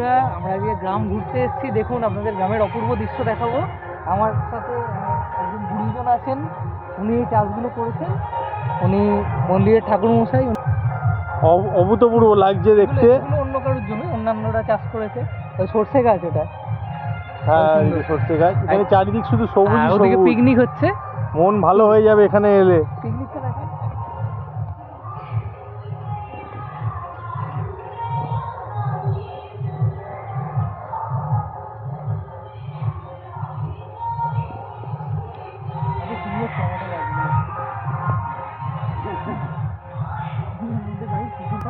বন্ধুরা আমরা আজকে গ্রাম ঘুরতে এসেছি। দেখুন আপনাদের গ্রামের অপূর্ব দৃশ্য দেখাবো। আমার সাথে একজন গুরুজন আছেন। উনি এই চাষগুলো করেছেন। উনি মন্দিরের ঠাকুর মশাই অভূতপূর্ব লাগছে দেখতে। অন্য কারোর জন্য অন্যান্যরা চাষ করেছে। ওই সর্ষে গাছ ওটা। হ্যাঁ সর্ষে গাছ। এখানে চারিদিক শুধু সবুজ পিকনিক হচ্ছে। মন ভালো হয়ে যাবে এখানে এলে।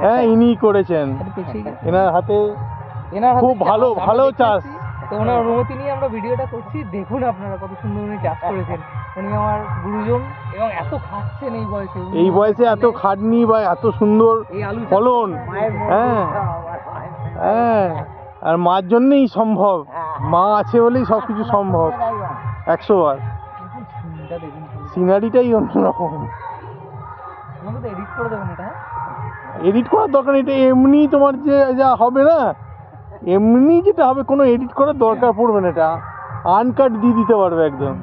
হ্যাঁ ইনি করেছেন। এনার হাতে এনার খুব ভালো, ভালো চাষ। তো ওনার অনুমতি নিয়ে আমরা ভিডিওটা করছি। দেখুন আপনারা কত সুন্দর উনি চাষ করেছেন। উনি আমার গুরুজন এবং এত খাচ্ছেন এই বয়সে। এই বয়সে এত খাটনি বা এত সুন্দর ফলন। হ্যাঁ। হ্যাঁ। আর মার জন্যই সম্ভব। মা আছে বলেই সব কিছু সম্ভব। একশো বার। সিনারিটাই অন্যরকম। তো এডিট করে দেবেন এটা? এডিট করার দরকার নেই এটা এমনি তোমার যে যা হবে না এমনি যেটা হবে কোনো এডিট করার দরকার পড়বে না এটা। আনকাট দিয়ে দিতে পারবে একদম।